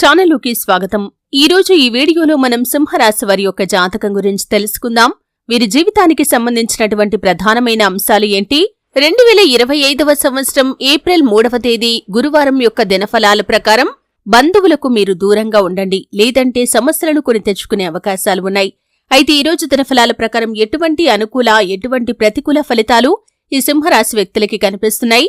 ఛానల్లోకి స్వాగతం. ఈ రోజు ఈ వీడియోలో మనం సింహరాశి వారి యొక్క జాతకం గురించి తెలుసుకుందాం. వీరి జీవితానికి సంబంధించినటువంటి ప్రధానమైన అంశాలు ఏంటి? రెండు వేల ఇరవై ఐదవ సంవత్సరం ఏప్రిల్ మూడవ తేదీ గురువారం యొక్క దినఫలాల ప్రకారం బంధువులకు మీరు దూరంగా ఉండండి. లేదంటే సమస్యలను కొని తెచ్చుకునే అవకాశాలు ఉన్నాయి. అయితే ఈ రోజు దినఫలాల ప్రకారం ఎటువంటి అనుకూల ఎటువంటి ప్రతికూల ఫలితాలు ఈ సింహరాశి వ్యక్తులకి కనిపిస్తున్నాయి?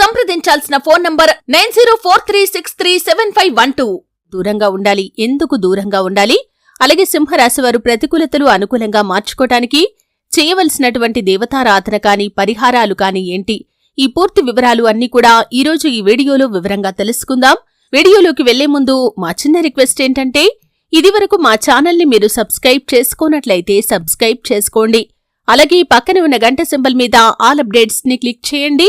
సంప్రదించాల్సిన phone number nine zero four three six three seven five one two. దూరంగా ఉండాలి ఎందుకు దూరంగా ఉండాలి? అలాగే సింహరాశి వారు ప్రతికూలతలు అనుకూలంగా మార్చుకోటానికి చేయవలసినటువంటి దేవతారాధన కాని పరిహారాలు కాని ఏంటి? ఈ పూర్తి వివరాలు అన్నీ కూడా ఈరోజు ఈ వీడియోలో వివరంగా తెలుసుకుందాం. వీడియోలోకి వెళ్ళే ముందు మా చిన్న రిక్వెస్ట్ ఏంటంటే ఇదివరకు మా ఛానల్ని మీరు సబ్స్క్రైబ్ చేసుకోనట్లయితే సబ్స్క్రైబ్ చేసుకోండి. అలాగే పక్కన ఉన్న గంట సింబల్ మీద ఆల్ అప్డేట్స్ని క్లిక్ చేయండి.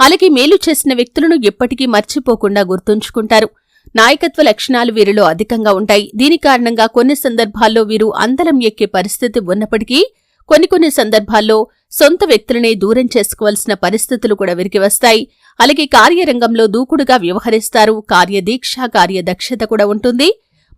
అలాగే మేలు చేసిన వ్యక్తులను ఎప్పటికీ మర్చిపోకుండా గుర్తుంచుకుంటారు. నాయకత్వ లక్షణాలు వీరిలో అధికంగా ఉంటాయి. దీని కారణంగా కొన్ని సందర్భాల్లో వీరు అందలం ఎక్కే పరిస్థితి ఉన్నప్పటికీ కొన్ని కొన్ని సందర్భాల్లో సొంత వ్యక్తులనే దూరం చేసుకోవాల్సిన పరిస్థితులు కూడా వీరికి వస్తాయి. అలాగే కార్యరంగంలో దూకుడుగా వ్యవహరిస్తారు. కార్యదీక్ష కార్యదక్షత కూడా ఉంటుంది.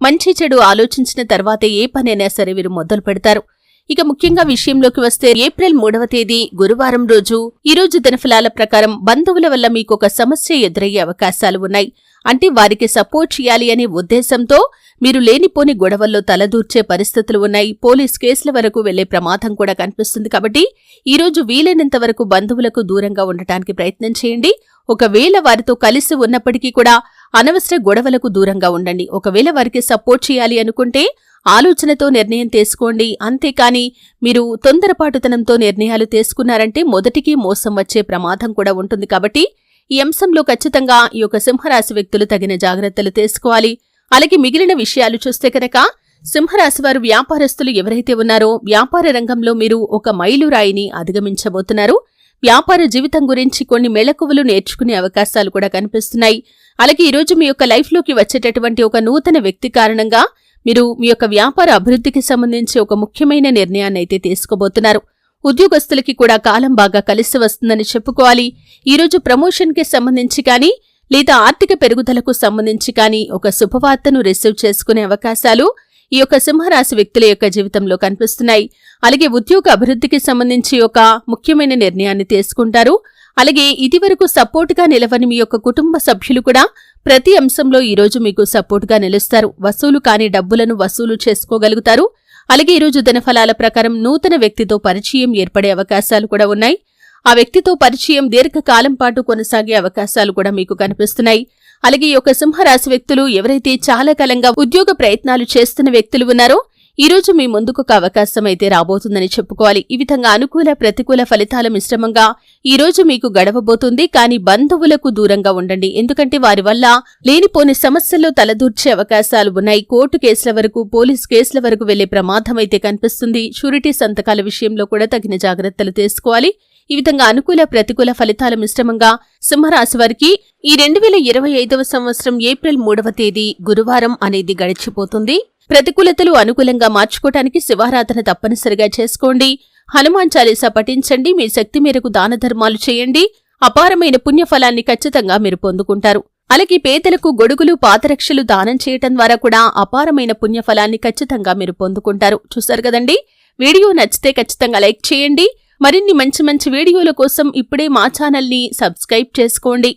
మంచి చెడు ఆలోచించిన తర్వాతే ఏ పనైనా సరే వీరు మొదలు పెడతారు ఇక ముఖ్యంగా విషయంలోకి వస్తే ఏప్రిల్ మూడవ తేదీ గురువారం రోజు. ఈ రోజు దినఫలాల ప్రకారం బంధువుల వల్ల మీకు ఒక సమస్య ఎదురయ్యే అవకాశాలు ఉన్నాయి. అంటే వారికి సపోర్ట్ చేయాలి అనే ఉద్దేశంతో మీరు లేనిపోని గొడవల్లో తలదూర్చే పరిస్థితులు ఉన్నాయి. పోలీస్ కేసుల వరకు వెళ్ళే ప్రమాదం కూడా కనిపిస్తుంది కాబట్టి ఈ రోజు వీలైనంత వరకు బంధువులకు దూరంగా ఉండటానికి ప్రయత్నం చేయండి. ఒకవేళ వారితో కలిసి ఉన్నప్పటికీ కూడా అనవసర గొడవలకు దూరంగా ఉండండి. ఒకవేళ వారికి సపోర్ట్ చేయాలి అనుకుంటే ఆలోచనతో నిర్ణయం తీసుకోండి. అంతేకాని మీరు తొందరపాటుతనంతో నిర్ణయాలు తీసుకున్నారంటే మొదటికి మోసం వచ్చే ప్రమాదం కూడా ఉంటుంది కాబట్టి ఈ అంశంలో ఖచ్చితంగా ఈ యొక్క సింహరాశి వ్యక్తులు తగిన జాగ్రత్తలు తీసుకోవాలి. అలాగే మిగిలిన విషయాలు చూస్తే కనుక సింహరాశి వారు వ్యాపారస్తులు ఎవరైతే ఉన్నారో వ్యాపార రంగంలో మీరు ఒక మైలురాయిని అధిగమించబోతున్నారు. వ్యాపార జీవితం గురించి కొన్ని మెళకువలు నేర్చుకునే అవకాశాలు కూడా కనిపిస్తున్నాయి. అలాగే ఈరోజు మీ యొక్క లైఫ్లోకి వచ్చేటటువంటి ఒక నూతన వ్యక్తి కారణంగా మీరు మీ యొక్క వ్యాపార అభివృద్ధికి సంబంధించి ఒక ముఖ్యమైన నిర్ణయాన్ని అయితే తీసుకోబోతున్నారు. ఉద్యోగస్తులకి కూడా కాలం బాగా కలిసి వస్తుందని చెప్పుకోవాలి. ఈరోజు ప్రమోషన్కి సంబంధించి కానీ లేదా ఆర్థిక పెరుగుదలకు సంబంధించి కానీ ఒక శుభవార్తను రిసీవ్ చేసుకునే అవకాశాలు ఈ యొక్క సింహరాశి వ్యక్తుల యొక్క జీవితంలో కనిపిస్తున్నాయి. అలాగే ఉద్యోగ అభివృద్ధికి సంబంధించి ఒక ముఖ్యమైన నిర్ణయాన్ని తీసుకుంటారు. అలాగే ఇదివరకు సపోర్టుగా నిలవని మీ యొక్క కుటుంబ సభ్యులు కూడా ప్రతి అంశంలో ఈరోజు మీకు సపోర్టుగా నిలుస్తారు. వసూలు కాని డబ్బులను వసూలు చేసుకోగలుగుతారు. అలాగే ఈరోజు దినఫలాల ప్రకారం నూతన వ్యక్తితో పరిచయం ఏర్పడే అవకాశాలు కూడా ఉన్నాయి. ఆ వ్యక్తితో పరిచయం దీర్ఘకాలం పాటు కొనసాగే అవకాశాలు కూడా మీకు కనిపిస్తున్నాయి. అలాగే ఈ యొక్క సింహరాశి వ్యక్తులు ఎవరైతే చాలా కాలంగా ఉద్యోగ ప్రయత్నాలు చేస్తున్న వ్యక్తులు ఉన్నారో ఈరోజు మీ ముందుకు ఒక అవకాశం అయితే రాబోతుందని చెప్పుకోవాలి. ఈ విధంగా అనుకూల ప్రతికూల ఫలితాల మిశ్రమంగా ఈరోజు మీకు గడవబోతుంది. కానీ బంధువులకు దూరంగా ఉండండి. ఎందుకంటే వారి వల్ల లేనిపోని సమస్యల్లో తలదూర్చే అవకాశాలు ఉన్నాయి. కోర్టు కేసుల వరకు పోలీస్ కేసుల వరకు వెళ్ళే ప్రమాదం అయితే కనిపిస్తుంది. షూరిటీ సంతకాల విషయంలో కూడా తగిన జాగ్రత్తలు తీసుకోవాలి. ఈ విధంగా అనుకూల ప్రతికూల ఫలితాల మిశ్రమంగా సింహరాశి వారికి ఈ రెండు వేల ఇరవై ఐదవ సంవత్సరం ఏప్రిల్ మూడవ తేదీ గురువారం అనేది గడిచిపోతుంది. ప్రతికూలతలు అనుకూలంగా మార్చుకోవటానికి శివారాధన తప్పనిసరిగా చేసుకోండి. హనుమాన్ చాలీసా పఠించండి. మీ శక్తి మేరకు దాన ధర్మాలు చేయండి. అపారమైన పుణ్యఫలాన్ని ఖచ్చితంగా మీరు పొందుకుంటారు. అలాగే పేదలకు గొడుగులు పాతరక్షలు దానం చేయటం ద్వారా కూడా అపారమైన పుణ్యఫలాన్ని ఖచ్చితంగా మీరు పొందుకుంటారు. చూశారు కదండి? వీడియో నచ్చితే ఖచ్చితంగా లైక్ చేయండి. మరిన్ని మంచి మంచి వీడియోల కోసం ఇప్పుడే మా ఛానల్ని సబ్స్క్రైబ్ చేసుకోండి.